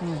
うん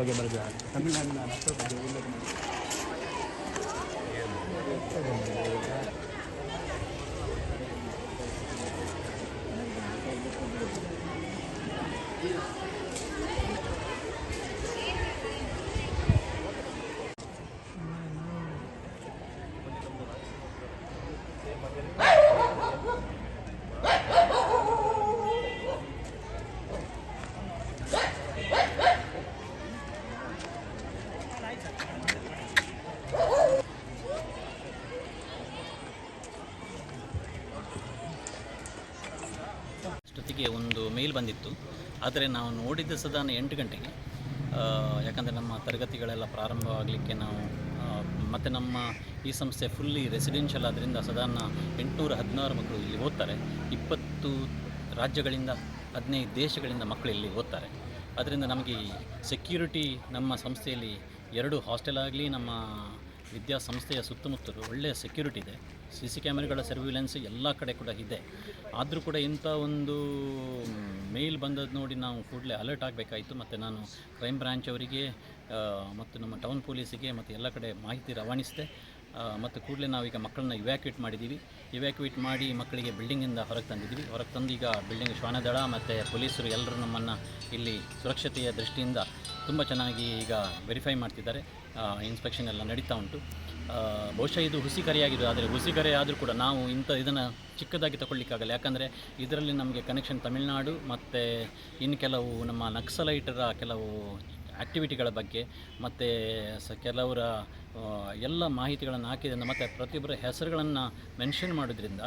ಬಗ್ಗೆ ಬರೆದಿದ್ದಾರೆ ತಮಿಳುನಾಡಿನ ರಾಷ್ಟ್ರ ಬಗ್ಗೆ ಉಲ್ಲೇಖ ಮಾಡಿ ಒಂದು ಮೇಲ್ ಬಂದಿತ್ತು. ಆದರೆ ನಾವು ನೋಡಿದ ಸದಾನ ಎಂಟು ಗಂಟೆಗೆ. ಯಾಕಂದರೆ ನಮ್ಮ ತರಗತಿಗಳೆಲ್ಲ ಪ್ರಾರಂಭವಾಗಲಿಕ್ಕೆ ನಾವು ಮತ್ತು ನಮ್ಮ ಈ ಸಂಸ್ಥೆ ಫುಲ್ಲಿ ರೆಸಿಡೆನ್ಷಿಯಲ್ ಆದ್ದರಿಂದ ಸದಾನ ಎಂಟುನೂರ ಹದಿನಾರು ಮಕ್ಕಳು ಇಲ್ಲಿ ಓದ್ತಾರೆ. ಇಪ್ಪತ್ತು ರಾಜ್ಯಗಳಿಂದ ಹದಿನೈದು ದೇಶಗಳಿಂದ ಮಕ್ಕಳು ಇಲ್ಲಿ ಓದ್ತಾರೆ. ಅದರಿಂದ ನಮಗೆ ಸೆಕ್ಯೂರಿಟಿ ನಮ್ಮ ಸಂಸ್ಥೆಯಲ್ಲಿ ಎರಡು ಹಾಸ್ಟೆಲ್ ಆಗಲಿ, ನಮ್ಮ ವಿದ್ಯಾಸಂಸ್ಥೆಯ ಸುತ್ತಮುತ್ತಲು ಒಳ್ಳೆಯ ಸೆಕ್ಯೂರಿಟಿ ಇದೆ. ಸಿ ಸಿ ಕ್ಯಾಮೆರಾಗಳ ಸರ್ವಿಲೆನ್ಸ್ ಎಲ್ಲ ಕಡೆ ಕೂಡ ಇದೆ. ಆದರೂ ಕೂಡ ಇಂಥ ಒಂದು ಮೇಲ್ ಬಂದದ್ದು ನೋಡಿ ನಾವು ಕೂಡಲೇ ಅಲರ್ಟ್ ಆಗಬೇಕಾಯಿತು. ಮತ್ತು ನಾನು ಕ್ರೈಮ್ ಬ್ರಾಂಚ್ ಅವರಿಗೆ ಮತ್ತು ನಮ್ಮ ಟೌನ್ ಪೊಲೀಸಿಗೆ ಮತ್ತು ಎಲ್ಲ ಕಡೆ ಮಾಹಿತಿ ರವಾನಿಸಿದೆ. ಮತ್ತು ಕೂಡಲೇ ನಾವೀಗ ಮಕ್ಕಳನ್ನ ಇವ್ಯಾಕ್ಯುಯೇಟ್ ಮಾಡಿದ್ದೀವಿ ಇವ್ಯಾಕ್ಯುಯೇಟ್ ಮಾಡಿ ಮಕ್ಕಳಿಗೆ ಬಿಲ್ಡಿಂಗಿಂದ ಹೊರಗೆ ತಂದಿದ್ದೀವಿ ಹೊರಗೆ ತಂದು ಈಗ ಬಿಲ್ಡಿಂಗ್ ಶ್ವಾನದಳ, ಮತ್ತು ಪೊಲೀಸರು ಎಲ್ಲರೂ ನಮ್ಮನ್ನು ಇಲ್ಲಿ ಸುರಕ್ಷತೆಯ ದೃಷ್ಟಿಯಿಂದ ತುಂಬ ಚೆನ್ನಾಗಿ ಈಗ ವೆರಿಫೈ ಮಾಡ್ತಿದ್ದಾರೆ. ಇನ್ಸ್ಪೆಕ್ಷನ್ ಎಲ್ಲ ನಡೀತಾ ಉಂಟು. ಬಹುಶಃ ಇದು ಹುಸಿ ಕರೆಯಾಗಿದೆ, ಆದರೆ ಹುಸಿ ಕರೆ ಆದರೂ ಕೂಡ ನಾವು ಇಂಥ ಇದನ್ನು ಚಿಕ್ಕದಾಗಿ ತಗೊಳ್ಳಿಕ್ಕಾಗಲ್ಲ. ಯಾಕಂದರೆ ಇದರಲ್ಲಿ ನಮಗೆ ಕನೆಕ್ಷನ್ ತಮಿಳುನಾಡು ಮತ್ತು ಇನ್ನು ಕೆಲವು ನಮ್ಮ ನಕ್ಸಲೈಟರ ಕೆಲವು ಆ್ಯಕ್ಟಿವಿಟಿಗಳ ಬಗ್ಗೆ, ಮತ್ತು ಸ ಕೆಲವರ ಎಲ್ಲ ಮಾಹಿತಿಗಳನ್ನು ಹಾಕಿದ್ರಿಂದ ಮತ್ತು ಪ್ರತಿಯೊಬ್ಬರ ಹೆಸರುಗಳನ್ನು ಮೆನ್ಷನ್ ಮಾಡೋದ್ರಿಂದ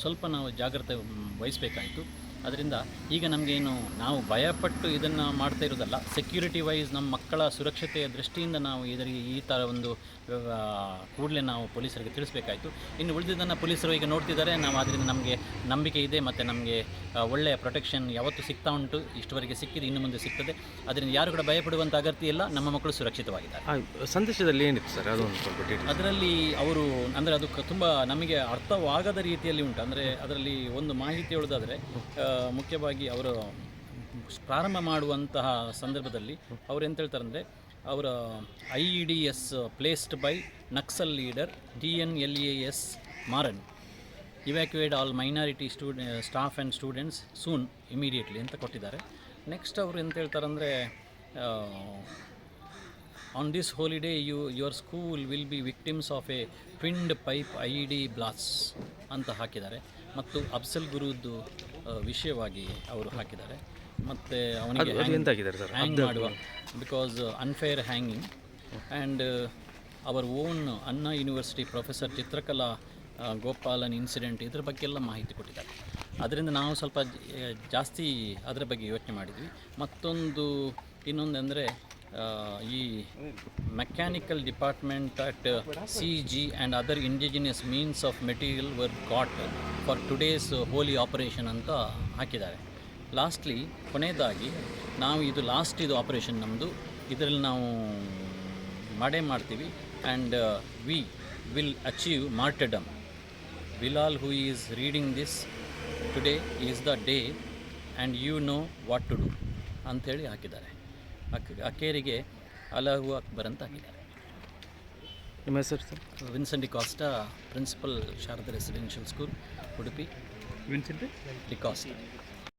ಸ್ವಲ್ಪ ನಾವು ಜಾಗ್ರತೆ ವಹಿಸಬೇಕಾಯಿತು. ಅದರಿಂದ ಈಗ ನಮಗೇನು ನಾವು ಭಯಪಟ್ಟು ಇದನ್ನು ಮಾಡ್ತಾ ಇರೋದಲ್ಲ ಸೆಕ್ಯೂರಿಟಿ ವೈಸ್ ನಮ್ಮ ಮಕ್ಕಳ ಸುರಕ್ಷತೆಯ ದೃಷ್ಟಿಯಿಂದ ನಾವು ಇದರಿಗೆ ಈ ಥರ ಒಂದು ಕೂಡಲೇ ನಾವು ಪೊಲೀಸರಿಗೆ ತಿಳಿಸಬೇಕಾಯಿತು. ಇನ್ನು ಉಳಿದಿದ್ದನ್ನು ಪೊಲೀಸರು ಈಗ ನೋಡ್ತಿದ್ದಾರೆ. ನಾವು ಅದರಿಂದ ನಮಗೆ ನಂಬಿಕೆ ಇದೆ ಮತ್ತು ನಮಗೆ ಒಳ್ಳೆಯ ಪ್ರೊಟೆಕ್ಷನ್ ಯಾವತ್ತೂ ಸಿಗ್ತಾ ಉಂಟು ಇಷ್ಟವರೆಗೆ ಸಿಕ್ಕಿದೆ ಇನ್ನು ಮುಂದೆ ಸಿಗ್ತದೆ. ಅದರಿಂದ ಯಾರು ಕೂಡ ಭಯಪಡುವಂಥ ಅಗತ್ಯ ಇಲ್ಲ ನಮ್ಮ ಮಕ್ಕಳು ಸುರಕ್ಷಿತವಾಗಿದ್ದಾರೆ. ಸಂದೇಶದಲ್ಲಿ ಏನಿತ್ತು ಸರ್? ಅದು ಅದರಲ್ಲಿ ಅವರು ಅಂದರೆ ಅದು ತುಂಬ ನಮಗೆ ಅರ್ಥವಾಗದ ರೀತಿಯಲ್ಲಿ ಉಂಟು. ಅಂದರೆ ಅದರಲ್ಲಿ ಒಂದು ಮಾಹಿತಿ ಹೇಳೋದಾದರೆ ಮುಖ್ಯವಾಗಿ ಅವರು ಪ್ರಾರಂಭ ಮಾಡುವಂತಹ ಸಂದರ್ಭದಲ್ಲಿ ಅವ್ರು ಎಂತ ಹೇಳ್ತಾರೆ ಅಂದರೆ ಅವರ I E D S placed by Naxal leader D N L A S Maran. Evacuate all minority ಸ್ಟೂಡೆ staff and students soon immediately ಅಂತ ಕೊಟ್ಟಿದ್ದಾರೆ. ನೆಕ್ಸ್ಟ್ ಅವರು ಎಂತ ಹೇಳ್ತಾರೆ ಅಂದರೆ on this holiday you your school will be victims of a twin pipe I D blast ಅಂತ ಹಾಕಿದ್ದಾರೆ. ಮತ್ತು ಅಫ್ಸಲ್ ಗುರುದ್ದು ವಿಷಯವಾಗಿ ಅವರು ಹಾಕಿದ್ದಾರೆ. ಮತ್ತು ಅವನಿಗೆ ಹ್ಯಾಂಗ್ ಮಾಡುವ because unfair hanging and our own Anna university professor Chitrakala Gopalan incident ಇದ್ರ ಬಗ್ಗೆ ಎಲ್ಲ ಮಾಹಿತಿ ಕೊಟ್ಟಿದ್ದಾರೆ. ಅದರಿಂದ ನಾವು ಸ್ವಲ್ಪ ಜಾಸ್ತಿ ಅದರ ಬಗ್ಗೆ ಯೋಚನೆ ಮಾಡಿದ್ವಿ. ಮತ್ತೊಂದು ಇನ್ನೊಂದು ಅಂದರೆ ಈ mechanical department at C G and other indigenous means of material were got for today's holy operation ಅಂತ ಹಾಕಿದ್ದಾರೆ. ಲಾಸ್ಟ್ಲಿ ಕೊನೆಯದಾಗಿ, ನಾವು ಇದು ಲಾಸ್ಟ್ ಇದು ಆಪರೇಷನ್ ನಮ್ಮದು ಇದರಲ್ಲಿ ನಾವು ಮಾಡೇ ಮಾಡ್ತೀವಿ and we will achieve martyrdom we all who is reading this today is the day and you know what to do ಅಂಥೇಳಿ ಹಾಕಿದ್ದಾರೆ. ಅಕ್ ಅಕ್ಕೇರಿಗೆ ಅಲಹು ಅಕ್ಬರ್ ಅಂತ ಹಾಕಿದ್ದಾರೆ ನಿಮ್ಮ ಹೆಸರು sir? Vincent D'Costa principal Sharada residential school Udupi. Vincent D'Costa